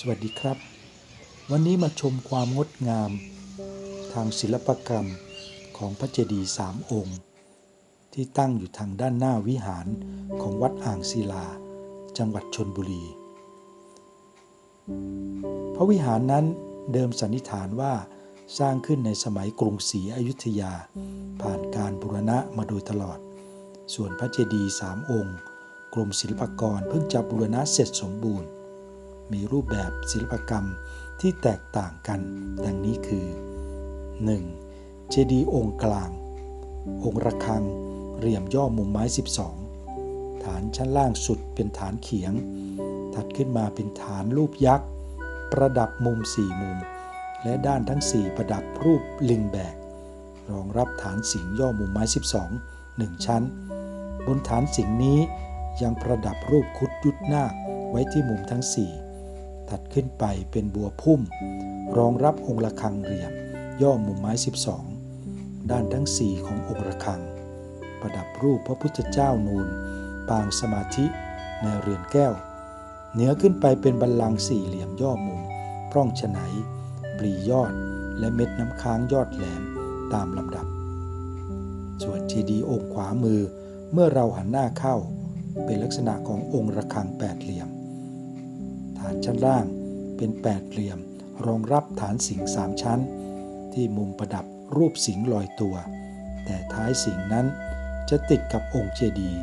สวัสดีครับ วันนี้มาชมความงดงาม ทางศิลปกรรมของพระเจดีย์สามองค์ ที่ตั้งอยู่ทางด้านหน้าวิหารของวัดอ่างศิลา จังหวัดชนบุรี พระวิหารนั้นเดิมสันนิษฐานว่าสร้างขึ้นในสมัยกรุงศรีอยุธยา ผ่านการบูรณะมาโดยตลอด ส่วนพระเจดีย์สามองค์ กรมศิลปากรเพิ่งจะบูรณะเสร็จสมบูรณ์ มีรูปแบบศิลปกรรมที่แตกต่างกัน ดังนี้คือ 1. เจดีย์องค์กลาง องค์ระฆังเหลี่ยมย่อมุมไม้ 12 ฐานชั้นล่างสุดเป็นฐานเขียง ถัดขึ้นมาเป็นฐานรูปยักษ์ ประดับมุมสี่มุม และด้านทั้ง 4 ประดับรูปลิงแบก รองรับฐานสิงย่อมุมไม้ 12 1 ชั้น บนฐานสิงนี้ยังประดับรูปคุดยุดนาคไว้ที่มุมทั้ง 4 ถัดขึ้นไปเป็นบัวพุ่ม รองรับองค์ระฆังเหลี่ยม ย่อมุมไม้ 12 ด้านทั้ง 4 ขององค์ระฆัง ประดับรูปพระพุทธเจ้านูน ปางสมาธิในเรือนแก้ว เหนือขึ้นไปเป็นบัลลังสี่เหลี่ยมย่อมุมพร่องฉไนปรียอดและเม็ดน้ำค้างยอดแหลมตามลำดับ ส่วนเจดีย์องค์ขวามือเมื่อเราหันหน้าเข้า เป็นลักษณะขององค์ระฆังแปดเหลี่ยมานชั้นล่าง เป็นแปดเหลี่ยม รองรับฐานสิงห์สามชั้น ที่มุมประดับรูปสิงห์ลอยตัว แต่ท้ายสิงห์นั้นจะติดกับองค์เจดีย์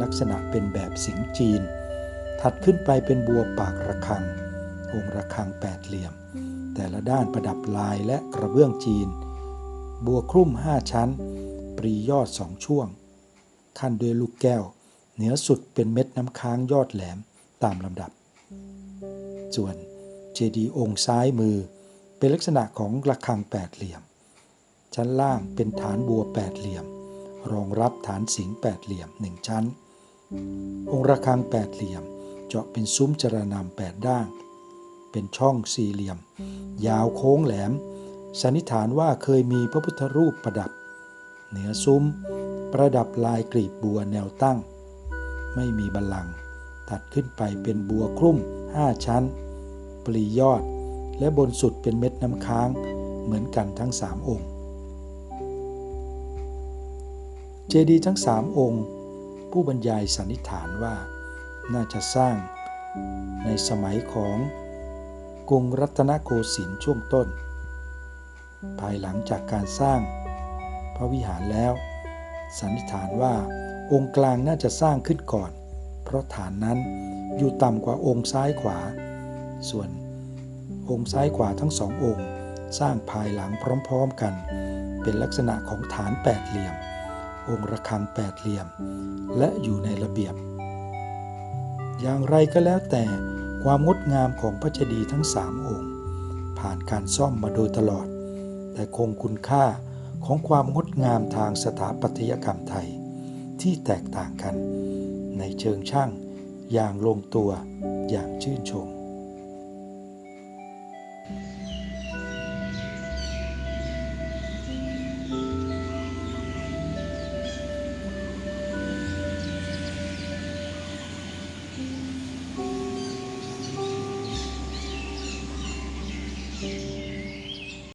ลักษณะเป็นแบบสิงห์จีน ถัดขึ้นไปเป็นบัวปากระฆัง องค์ระฆังแปดเหลี่ยม แต่ละด้านประดับลายและกระเบื้องจีน บัวครุ่มห้าชั้น ปรียอดสองช่วง ขั้นด้วยลูกแก้ว เหนือสุดเป็นเม็ดน้ำค้างยอดแหลมตามลำดับ ส่วนเจดีย์องค์ซ้ายมือ เป็นลักษณะของระฆังแปดเหลี่ยม ชั้นล่างเป็นฐานบัวแปดเหลี่ยม รองรับฐานสิงห์แปดเหลี่ยมหนึ่งชั้น องค์ระฆังแปดเหลี่ยมเจาะเป็นซุ้มจรนามแปดด้าน เป็นช่องสี่เหลี่ยม ยาวโค้งแหลม สันนิษฐานว่าเคยมีพระพุทธรูปประดับ เหนือซุ้ม ประดับลายกลีบบัวแนวตั้ง ไม่มีบัลลังก์ตัดขึ้นไปเป็นบัวคลุ้ม ห้าชั้น ปลียอด และบนสุดเป็นเม็ดน้ำค้างเหมือนกันทั้งสามองค์ เจดีย์ทั้งสามองค์ ผู้บรรยายสันนิษฐานว่าน่าจะสร้างในสมัยของกรุงรัตนโกสินทร์ช่วงต้น ภายหลังจากการสร้างพระวิหารแล้ว สันนิษฐานว่าองค์กลางน่าจะสร้างขึ้นก่อน เพราะฐานนั้นอยู่ต่ำกว่าองค์ซ้ายขวา ส่วนองค์ซ้ายขวาทั้งสององค์ สร้างภายหลังพร้อมๆกัน เป็นลักษณะของฐานแปดเหลี่ยม องค์ระฆังแปดเหลี่ยม และอยู่ในระเบียบ อย่างไรก็แล้วแต่ความงดงามของพระเจดีย์ทั้งสามองค์ ผ่านการซ่อมมาโดยตลอด แต่คงคุณค่าของความงดงามทางสถาปัตยกรรมไทยที่แตกต่างกัน ในเชิงช่าง อย่างลงตัวอย่างชื่นชม